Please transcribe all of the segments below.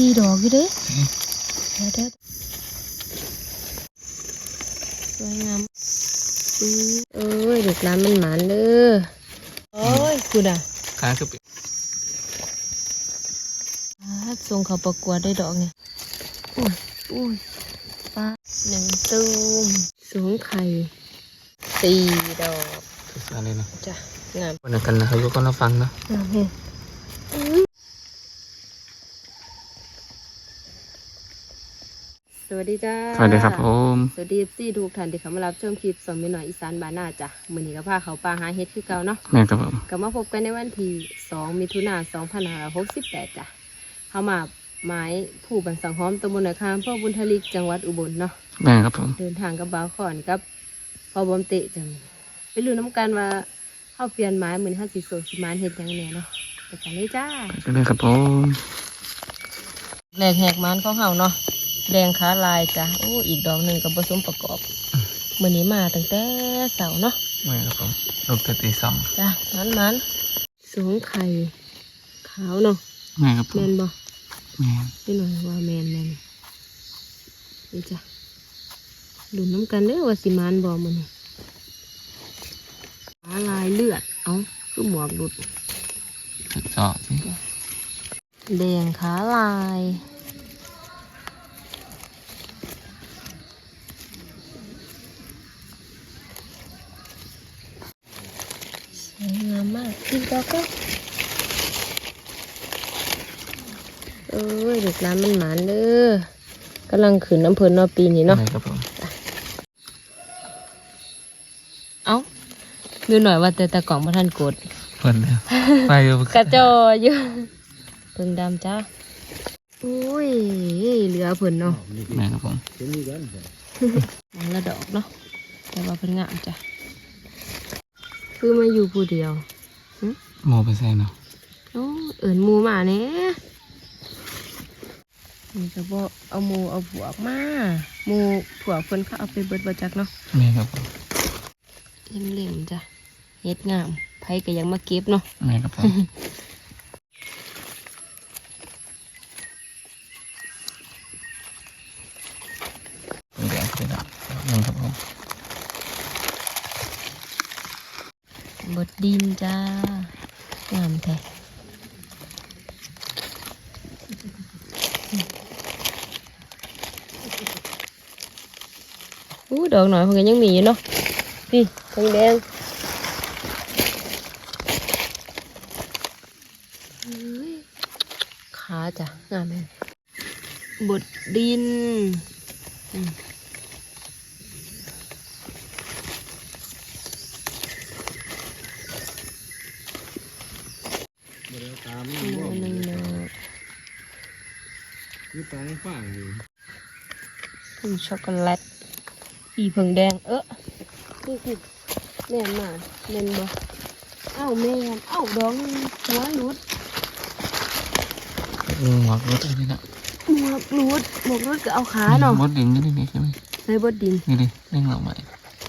สี่ดอกอยู่เด้เดี๋ยวเดี๋ยวสวยงามอือเอ้ยเด็กร้านมันหมานเด้อโอ้ยคุณอะค้างคือปิดอ่าส่งเขาประกวดได้ดอกไงอุ้ยอุ้ยป้าหนึ่งตูมสูงไข่สี่ดอกทุกสารเลยนะจ้ะงามวันนั้นกันนะครับทุกคนเราฟังเนาะ งามเฮ้ สวัสดีจ้าสวัสดีครับผมสวัสดีซี่ทุกท่านที่เข้ามารับชมคลิปสมมิหน่อยอีสานบ้านนาจ้ะมื้อนี้ก็พาเขาปลาหาเฮ็ดคือเก่าเนาะแม่ครับผมก็มาพบกันในวันที่2มิถุนายน2568จ้ะเฮามาไม้ผู้บันสังหอมตำบลนาคามพ่อบุญทลิกจังหวัดอุบลเนาะแม่ครับผมเดินทางกับบ่าวขอนกับพ่อบอมเตะจังไปรู้น้ำกันว่าเฮาเปลี่ยนไม้มื้อนี้เฮาสิโซสิมานเฮ็ดหยังแหน่เนาะไปกันเลยจ้าไปเลยครับผมแหลกแหกมันของเฮาเนาะ แดงขาลายจ้ะโอ้อีกดอกหนึ่งกับผสมประกอบมื้อนี้มาตั้งแต่เสาร์เนาะแม่ครับผมลูกแต่ตีสองจ้ะมันมันสูงไข่ขาวเนาะแม่ครับผแมมนบ่แม่พี่หน่อยว่าแมนแมนนี่จ้ะดูน้ำกันเด้อว่าสิมานบ่มื้อนี้ขาลายเลือดเอ้าคือหมวกหลุดสุดจอดสิแดงขาลายสวยงา มมากอีกดอกก็เอ้ยเด็กร้านมันหมานเด้อกำลังขืนน้ำเพลินเนอปีนี้เนาะแม่ครับผมเอ้าดูหน่อยว่าแต่ตะกล่องมาท่านกดเพิ่นเลยไปอยู่กระจออยู่เพิ่งดำจ้าอุ้ยเหลือเพิ่นเนาะแม่ครับผมอันละดอกเนาะแต่ว่าเพิ่นงามจ้ะคือมาอยู่ผู้เดียว โมไปใส่เนาะโอ้เอิญหมูมาเนี่ยนี่ก็บ่เอาหมูเอาผัวกมาหมูผัวกเพิ่นเขาเอาไปเบิดบ่จักเนาะแม่ครับผมเล่มๆจ้ะเฮ็ดงามไผก็ยังมาเก็บเนาะแม่ครับผมเป็นแดงขึ้นแล้วแม่ครับผม บดดินจ้างามแท้อู้ดอกหน่อยเพิ่นก็ยังมีอยู่เนาะนี่ทองแดงเฮ้ยขาจ้ะงามเลยบดดินอืม ตาม หมูหนึ่งเนาะ คือตาฝ่างอยู่ คือช็อกโกแลตอีเผิงแดง เออนี่คือแม่นมาแม่นบ่เอ้าแม่นเอ้าดองหัวหลุดอืมหมอกรถนี่นะหมวกหลุดหมวกหลุดก็เอาขาเนาะมดดินนี่นี่ใช่ไหมใส่บดดินนี่ดิเร่งเราใหม่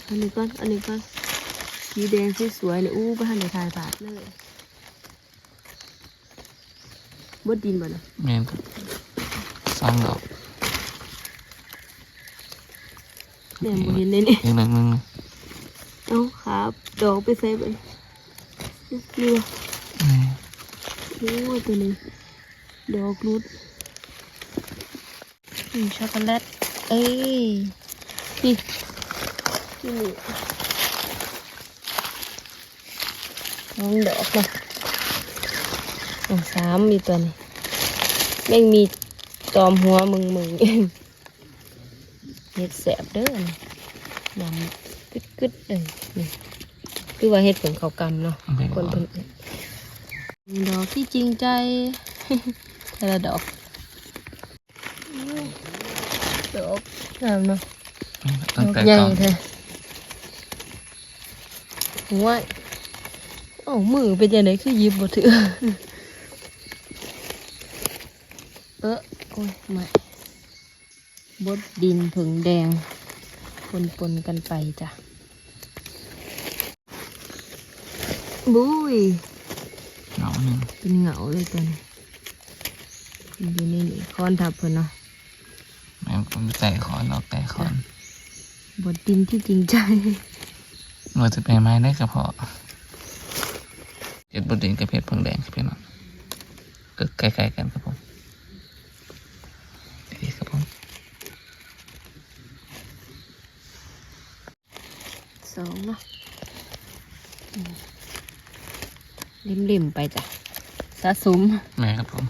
อันนี้ก่อนอันนี้ก่อนสีแดงสวยๆเลยอู้บ้านในทายบาทเลยบดดินบ่นะแม่นครับสองดอก แม่นบ่เห็นเลยนี่อีกหนึ่งหนึ่งเอาครับดอกไปใส่บ่นี่นี่ว่ะแม่โอ้ยตัวนี้ดอกรุดนี่ช็อกโกแลตเอ้ยนี่นี่น้องดอกเนาะอ๋อสามมีตัวนี้แม่งมีตอมหัวมึงมึง เห็ดแสบเด้อนี่ยำกึดกึดๆเลยนี่คือว่าเห็ดผงเขาวกำเนาะแม่คนบอเพิ่นเอิ้นดอกที่จริงใจแต่ละดอกดอกงามเนาะตั้งดอกแต่ใหญ่ก่อนแท้หัวเอ้ามือเป็นยังไงคือหยิบบ่ถือเออโอ้ยไม่ บดดินผึ่งแดง ปนปนๆกันไปจ้ะ บุ้ยเหงาหนึ่งเป็นเหงาเลยตัวนี้ขึ้นอยู่นี่นี่คอนทับเพิ่นเนาะแม่ผมใจคอนออกใจคอนบทดินที่จริงใจว่าจะไปไม้ได้กระเพาะเจ็ดบดดินกับเพชรเพิ่งแดงครับพี่น้องก็ใกล้ๆกันครับผมนี่ครับผม ส องเนาะริมๆไปจ้ะสะสมแม่ครับผม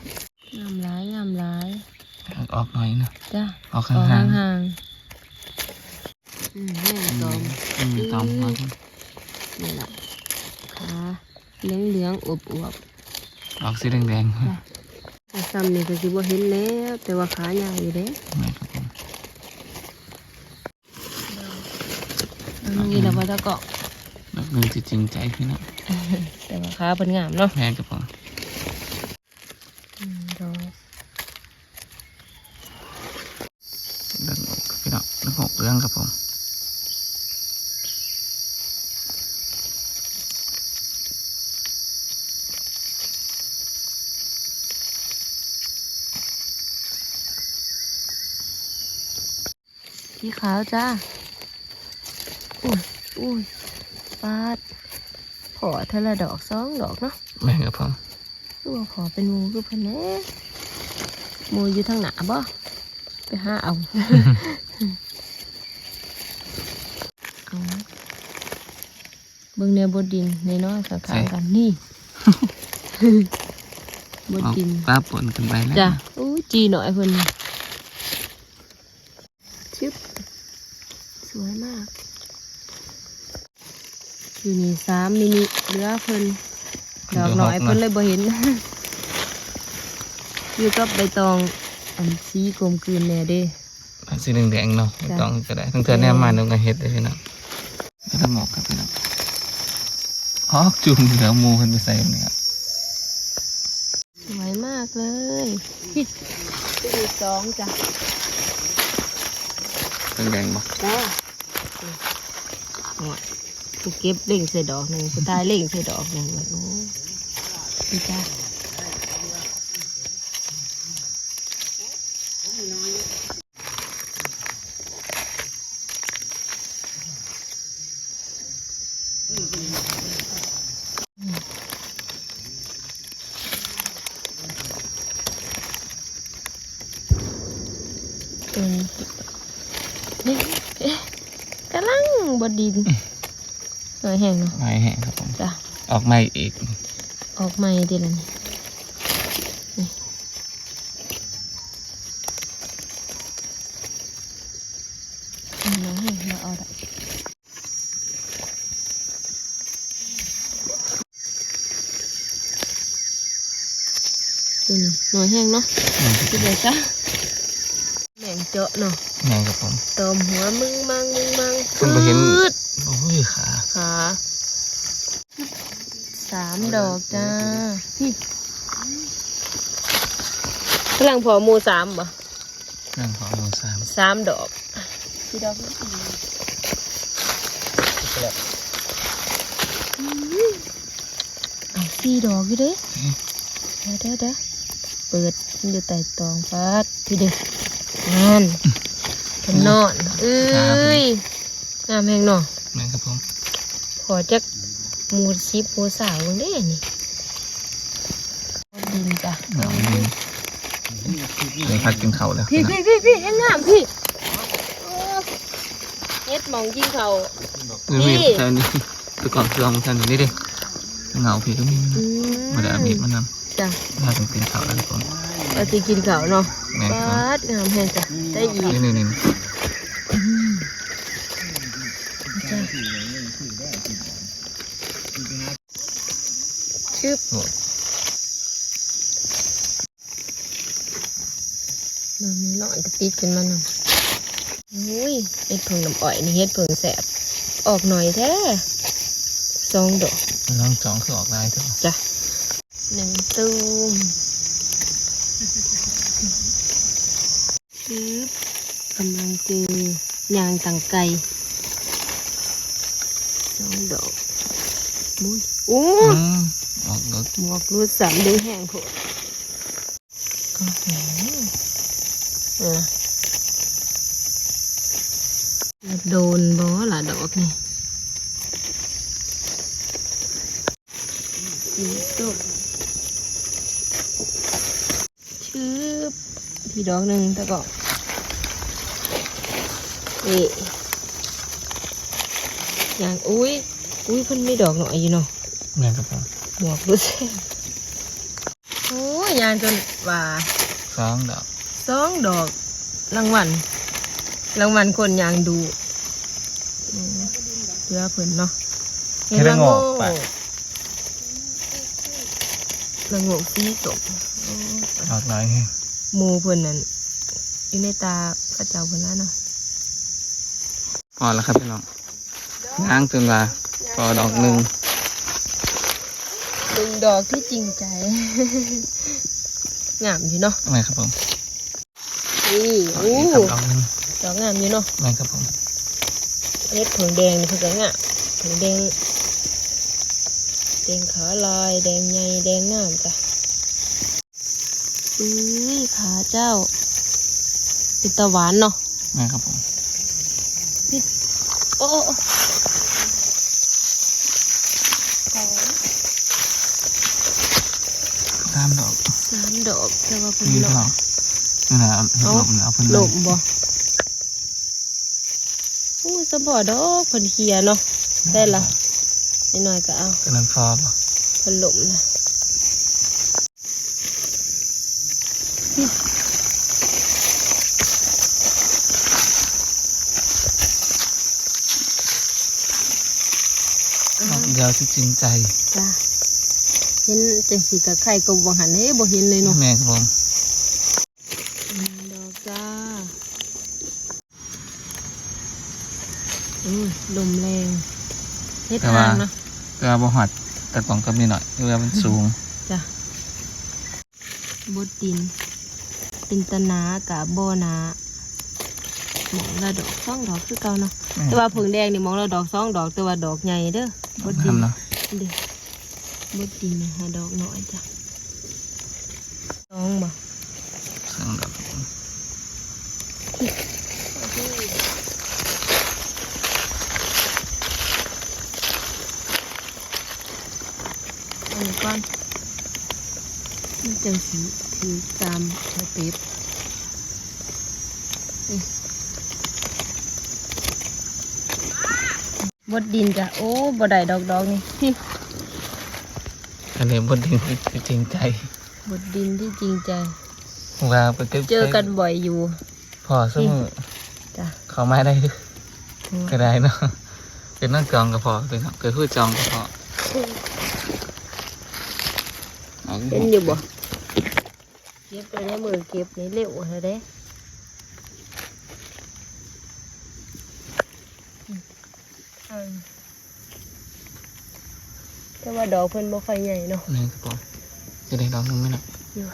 งามร้ายงามร้าย ออกหน่อยนะจ้ะออกออกห่างห่างๆอืมแม่ๆตอมอืมตอมมานี่แหละขาเหลืองเหลืองๆอวบอวบออกสีแดงๆแต่ซ้ำนี่ก็สิบ่เห็นแล้ว แต่ว่าขาใหญ่อยู่เด้ๆแม่ครับ ผมอันนี้เราก็จะเกาะดอกหนึ่งที่จริงใจพี่น้องแต่ว่าขาเป็นงามเนาะแม่ครับผมอืมดอกดอกหกครับพี่น้องดอกหกเรื่องครับผมสีขาวจ้า อุ้ยอุ้ยปาดขอเทละดอกสองดอกเนาะแม่ครับผมคือว่าขอเป็นหมูคือเพิ่นแหน่หมูอยู่ทางหนาบ่ไปหาเอาเอาเบิ่งแนวบดดินในน้อยๆข้างๆกันนี่บดออกดินป้าปนกันไปแล้วจ้ะอู้จีหน่อยเพิ่นชึบสวยมาก อยู่นี่สามมินิเหลือเพิ่นดอกหน่อยเพิ่นเลยบ่เห็นอยู่กับใบตองอันสีกลมกลืนแน่เด้สีแดงๆเนาะไม่ต้องก็ได้ทั้งเธอแนมมาหนึ่งก็เฮ็ดเลยพี่น้องไม่ต้องหมอกครับพี่น้องฮอกจุ่มเหลือหมูขึ้นไปใส่เนี่ยครับสวยมากเลยพี่ดูสองจ้ะแดงๆบ่จ้า ผู้เก็บเล่งใส่ดอกหนึ่งผู้ตายเล่งใส่ดอกหนึ่งแบบโอ้พี่จ้าเป็นนี่เอ๊ะกำลังบดดินหน่อย แห้งเนาะไม้แห้งครับผมจ้ะออกใหม่อีกออกใหม่ดีแล้วนี่นี่เอาน้องให้มาเอาละตัวนี้หน่อยแห้งเนาะแม่นครับกินเลยจ้ะแม่งเจาะเนาะแม่นครับผมตอมหัวมึงมังมึงมังขึ้นไปเห็นปืดโอ้ย ขาขาสามดอกจ้าพี่กำลังพอหมูสามบ่เรื่องของหมูสามสามดอกพี่ดอกนี่เอาสี่ดอกอยู่เด้เดี๋ยวเดี๋ยวเดี๋ยวเปิดอยู่ใต้ตองฟาดพี่เด็กงานเป็นนอนเอ้ยงามแหงเนาะแม่นครับผมข อจักหมูชิปหมูสาวเด้นี่ดินจ้ะหนาวดีเลยพักกินข้าวแล้วพี่นะพี่พี่พี่ให้งามพี่โอ้เฮ็ดหมองกินเขาวนี่พี่แค่นี้แตะก่อนเครื่องแค่นี้นี่ดิเหงาพี่ก็มีอืมาได้เอามีดมานจ้ะำถ้าต้องกินข้าวแล้วครับผมเราจะกินเขาวเนาะแม่นปครับาดงามแฮงจ้ะได้อีกนี่นี่นี่จ้ะ บโอ้ยน้องนี่น้อยก็ติดขึ้นมาหน่อยอุ้ยเฮ็ดเพิ่งน้ำอ้อยนี่เฮ็ดเพิ่งแสบออกหน่อยแท้สองดอกน้องจองคือออกลายเถอะจ้ะหนึ่งตูมปึ๊บกำลังเจอยางตังไก่สองดอก มุ้ยโอ้อืมออกรถหมวกรูดสามดึงแห้งโผล่ก็แห้งเออโดนบ่ล่ะดอกนี่สีตกชืบทีดอกหนึ่งแต่ก็นี่อย่างอุ้ย อุ้ยเพิ่นมีดอกหน่อยอยู่เนาะแม่นครับผมหมวกดูสิโอ้ยยางจนว่าสองดอกสองดอกรางวัลรางวัลคนยางดูอืมเพื่อเพิ่นเนาะเห็นละโง่ละโง่ฟีตกโอ้ดอกหลายแฮงหมูเพิ่นนั่นอยู่ในตาพระเจ้าเพิ่นแล้วเนาะ พอแล้วครับพี่น้องง้างจนว่า พอดอกหนึ่งหนึ่งดอกที่จริงใจ งามอยู่เนาะแม่นครับผมนี่ดอกโอ้นี้ครับดอกหนึ่งดอกงามอยู่เนาะแม่นครับผมเม็ดผงแดงนี่คือกันอะผงแดงแดงขาลายแดงใหญ่แดงงามจ้ะอุ้ยขาเจ้าเป็นตะหวานเนาะแม่นครับผมโอ้โอ้โอ้ สามดอก สามดอก แต่ว่าเป็นนี่ดพี่น้ออกงนี่นะเอาเห็ดลมนะเอาเพิ่นหเลลยมบ่อู้สะบอดอกเพิ่นเคลียร์เนาะได้ละนิดหน่อยก็เอาเป็นนั้นฟอบ่เพิ่นหลมนะดอกเดียวที่จริงใจจ้ะเห็นจังสีกับไข่กบบังหันเฮ้บ่เห็นเลยเนาะแม่ครับผมหนึ่งดอกจ้าอืมลมแรงเฮ็ดทางนะเกลือบ่หอดแต่กล่องก็มีหน่อยเกลือมันสูงจ้ะบดดินเป็นตะหนากับโบนาหมองละดอกสองดอกคือเก่าเนาะแม่แต่ว่าผึ่งแดงนี่หมองละดอกสองดอกแต่ว่าดอกใหญ่เด้อบดดินทำเนาะเด้ บดดินนี่หาดอกน้อยจ้ะสองบ่สองดอกครับผมอันนี้ก่อนมันจังสีถือตามสเต็ปนี่บดดินจ้ะโอ้บ่ได้ดอกดอกนี่ อันนี้บนดินที่จริงใจบดดินที่จริงใจว่าไปเก็บเจอกันบ่อยอยู่ พอสมือจ้ะเขามาได้ด้วยก็ได้เนาะเป็นนั่งจองก็พอเป็นครับเกิดพูดจองก็พอเอาเป็นอยู่บ่เก็บไปในมือเก็บนี่เร็วเลยเด้อืมอืม แต่ว่าดอกเพิ่นบ่ค่อยใหญ่เนาะนี่ครับผมจะได้ดอกหนึงไหมเนาะอยู่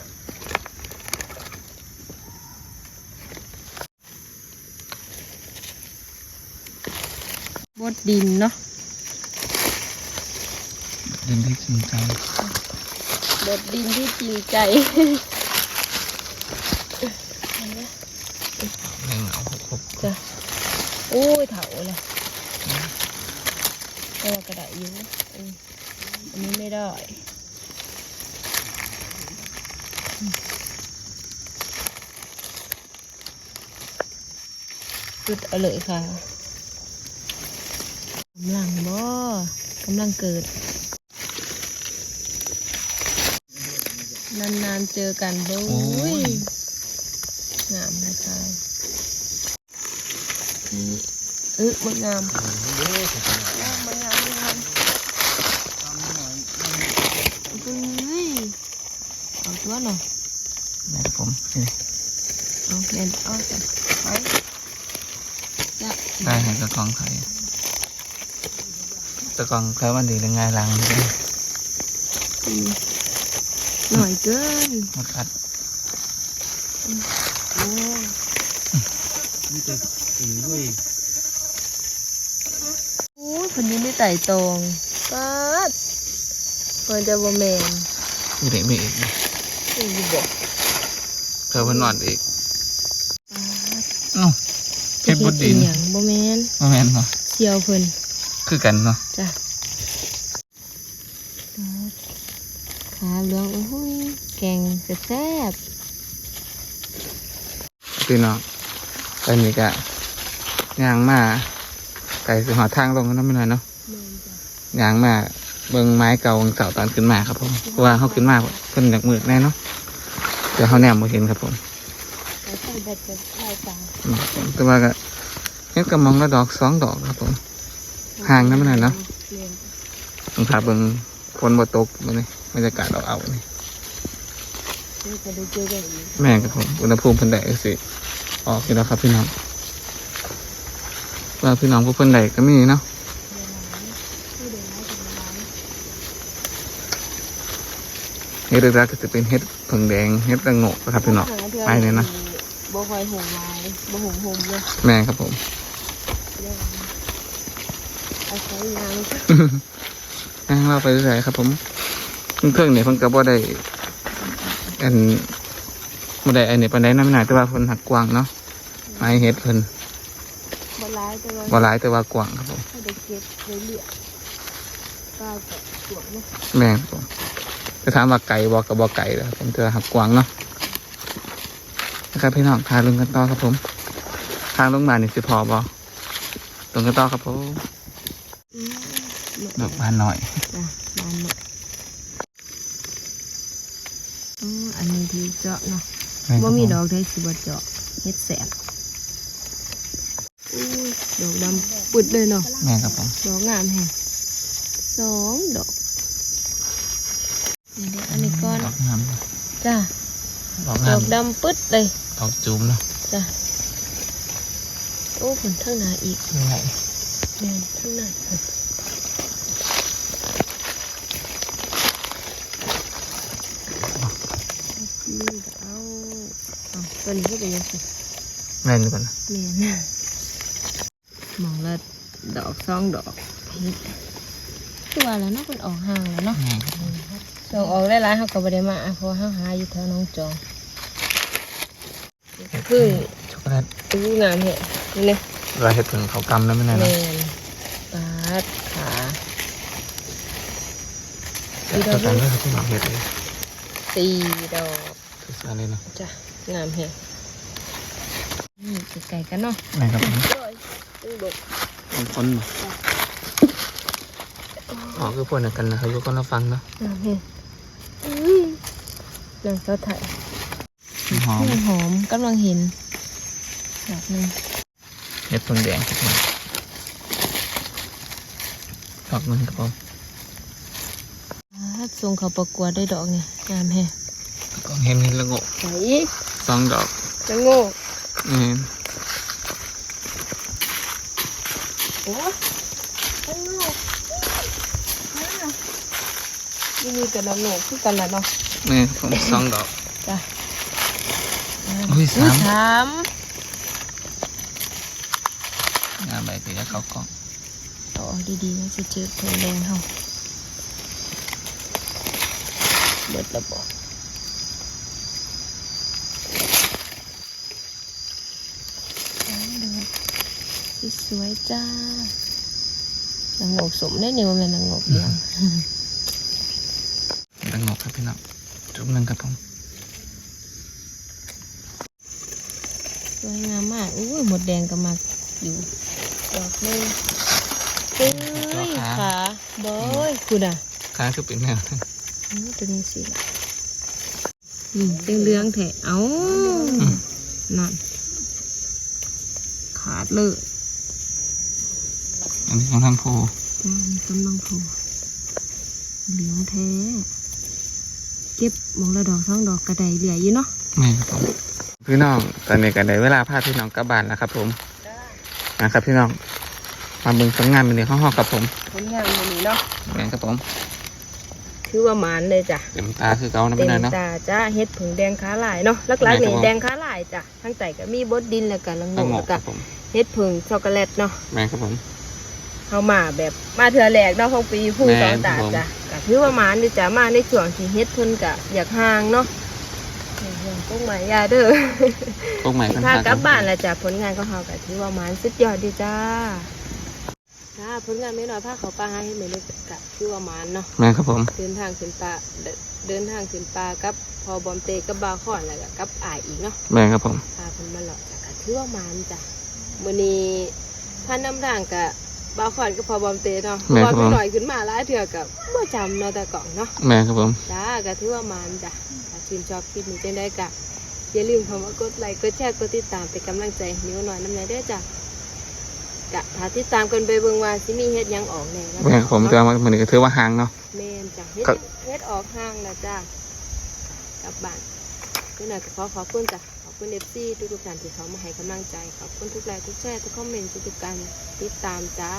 บดดินเนาะดินที่จริงใจบดดินที่จริงใจแรงเอาหกจ้ะโอ้ยเถาเลยแต่ว่ากระดาษอยู่อืม อันนี้ไม่ได้จุดเอาเลยค่ะกำลังบ่กำลังเกิด นานๆเจอกันโอ้ยงามนะคะนี่เออมันงามงามมันงามมันงามเฮ้ย เอาตัวหน่อยนี่ครับผมนี่เอาเล่นเอาจ้ะไปจ้ะได้ให้กระกองไข่ตะกองไข่มันดียังไงลังนี่อืมหน่อยเกินหมดกัดโอ้ยนี่จะสีด้วยโอ้ยคนนี้ไม่ไต่ตรงปัดมันจะบ่แมนมีเด็กมีอีกนี่ อยู่บอกเธอเพิ่นนอนอีกเอ้าเฮ็ดบดดินอีหยังบ่แม่นบ่แม่นเนาะเจียวเพิ่นคือกันเนาะจ้ะขาเหลืองโอ้โหแกงแซ่บพี่น้องตอนนี้ก็ย่างมาไก่สิหอทางลงกันนาะไม่น้อยเนาะย่างมาเบิ่งไม้เก่าเสาตอนขึ้นมาครับผมเพราะว่าเขาขึ้นมาเพิ่นจากมืดแน่เนาะ เดี๋ยวเขาแนมมาเห็นครับผมแต่ว่าก็เฮ็ดกระมองละดอกสองดอกครับผมห่างนะมันน่ะเนาะแม่นผมพาเบิ่งฝนบ่ตกมื้อนี้บรรยากาศเราเอานี่นี่ก็ได้เจอกันอีกแม่ครับผมอุณหภูมิเพิ่นได้สิออกอยู่แล้วครับพี่น้องว่าพี่น้องผู้เพิ่นได้ก็มีเนาะ เดี๋ยวนะไม่เดี๋ยวนะถึงร้าน เฮ็ดแรกๆก็จะเป็นเฮ็ดผึ่งแดงเฮ็ดระโงกนะครับพี่น้องไปเลยนะบ่คอยหงไม้บ่หงหงเลยแม่ครับผมเรื่องอาศัยยางย่างเราไปเรื่อยๆครับ ผมเครื่องๆเนี่ยเพิ่นก็บ่ได้อันบ่ได้อันนี้ปานใดนำหนาแต่ว่าเพิ่นหักกว้างเนาะไม้เฮ็ดเพิ่นบ่ร้ายแต่ว่าบ่หลายแต่ว่ากว้างครับผมถ้าได้เก็บเรื่อยๆก็จะสวยนะแม่ครับผม จะถามว่าไก่บ่กับบ่ไก่แล้วผมเจอหักกว้างเนาะนะครับพี่น้องพาลุงกันต่อครับผมทางลงมานี่สิพอบ่ลงกันต่อครับผมอืมดอกบานหน่อยจ้ะบานหมดอ๋ออันนี้ที่เจาะเนาะแม่นคว่ารับผมีดอกได้สิบ่เจาะเฮ็ดแสบอุ้ยดอกดำปุดเลยเนาะแม่ครับผมดอกงามแฮะสองดอก นี่เด็อันนี้ก่อนดอกงามจ้ะดอกดงาอมกดำปึ๊ดเลย ดอกจุ่มเนาะจ้ะ โอ้ผลทั้างหนาอีกนี่ไงแม่นทั้างหนาอีกนี่ก็เอาเอาตัวนี้ก็เป็นยังไงแม่นก่อนนะแม่นมองละดอกสองดอกเฮ็ดคือว่าแล้วเนาะมันออกห่างแล้วเนาะ แม่ค รับส่งออกได้หลายเขาก็บ่ได้มาเพราะว่าเขาหาอยู่แถวหน้องจองคือช็อกโกแลตตู้งามเหะนี่เลยลายเห็ดถึงเขากำแล้วไม่นานแมเนาะนปาดขาช็อกโกแลตด้วยครับพี่น้องเห็ดเลยสี่ดอกสวยๆเลยเนาะจ้ะงามเหะนี่ไก่กันเนาะแม่ครับผมตึ้งดกเป็นคนอ๋อคือพวกนักกันนะครับทุกคนเราฟังเนาะงามเหะอุ้ย นางสาวไทยหอมหอมกำลังเห็นดอกหนึงเห็ดผงแดงครับผมดอกหนึงครับผมปาดส่งเขาประกวดได้ดอกไงงามเหะก็เห็นเห็ดละโงกใส่สองดอกจะโง่นี่โอ้ยจะโง่นี่มีแต่ละโง่คือกันแหละเนาะ นี่ครับผมสองดอกจ้ะอุ้ยสามสามงานใบเกลือเขากล่องต่อดีๆมันจะเจอผลแดงเขาเบิดระบบสามดอกสวยๆจ้าหนังโงกสมได้เนี่ยว่าเป็นหนังโงกเดียวละโงกครับพี่น้อง จุ่มหนึ่งครับผมสวยงามมากอุ้ยหมดแดงก็มาอยู่ดอกหนึงเอ้ยขาบอยคุณอะค้างคือเป็นแนวอืมตัวนี้สิล่ะอืมเรื่องเรื่องๆแถะเอ้านั่นขาดเลยอันนี้ของทางโพจ้ามีกำลังโผล่เหลืองแท้ เก็บหมองละดอกสองดอกกระไดเหลืออยู่เนาะนี่ครับผมพี่น้องตอนนี้กันได้เวลาพาพี่น้องกลับบ้านแล้วครับ ผมนะครับพี่น้องมาเบิ่งผลงานเป็นเรื่องข้างห้องครับผมผลงานวันนี้เนาะแม่นครับผมคือว่าหมานเลยจ้ะเต็มตาคือเก่านะเต็ไม่มนานเนาะตาจ้าเฮ็ดผึ่งแดงขาลายเนาะลักแม่ๆครับนี่ผมแดงขาลายจ้ะทั้งไตก็มีบดดินแล้วก็ละงละงโงแล้กวคก็รับผมเฮ็ดผึ่งช็อกโกแลตเนาะแม่นครับผม เข้ามาแบบมาเถื่อแหลกเนาะของปีผู้แม่สองตาครับผมจ้ะก็ถือว่าหมานนี่จ้ะมาในช่วงที่เฮ็ดเพิ่นก็อยากห่างเนาะอยากห่างพวกหมายยาเด้อพวกใหม่กันพากลับบ้านแล้วจ้ะผลงานของเราก็ถือว่ามันสุดยอดดีจ้าจ้าผลงานไม่น้อยพาเขาปลาให้เหมือนเลยกับถือว่ามันเนาะแม่ครับผมเดินทางขึ้นปลาเดินเดินทางขึ้นปลากับพอบอมเตกับบาวขอนแล้วก็กับอายอีกเนาะแม่ครับผมพาเพิ่นมาหลอกจากกะถือว่ามันจ้ะมื้อนี้พาน้ำทางกับ บาวขอนกับพอบอมเตเนาะเพราะว่าพี่หน่อยขึ้นมาหลายเถื่อกับบ่จำเนาะแต่ก่อนเนาะแม่ครับผมจ้าก็ถือว่ามันจ้ะถ้าชื่นชอบคลิปนี้จังได้กะอย่าลืมคำว่ากดไลค์กดแชร์กดติดตามเป็นกำลังใจให้นิ้วหน่อยน้ำใจเด้อจ้ะกะถ้าติดตามกันไปเบิ่งว่าสิมีเฮ็ดหยังออกแน่นะแม่ครับผมแต่ว่ามันก็ถือว่าห่างเนาะแม่นจ้ะเฮ็ดครับเฮ็ดออกห้างแล้วจ้ะกลับบ้านนี่น่ะก็ขอขอบคุณจ้ะ ขอบคุณ FC ทุกๆท่านที่เขามาให้กำลังใจ ขอบคุณทุกไลค์ทุกแชร์ทุกคอมเมนต์ทุกๆการติดตามจ้า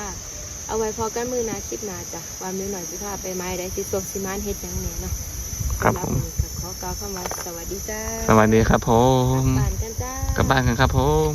เอาไว้พอกันมือหนาคลิปหนาจ้ะว่ามิวหน่อยสิพาไปไม้ได้สิสวกสิมานเฮ็ดหยังแหน่เนาะครับผม สำหวันนี้ก็ขอกล่าวคำว่าสวัสดีจ้าสวัสดีครับผมบ้านกันจ้า กลับบ้านกันครับผม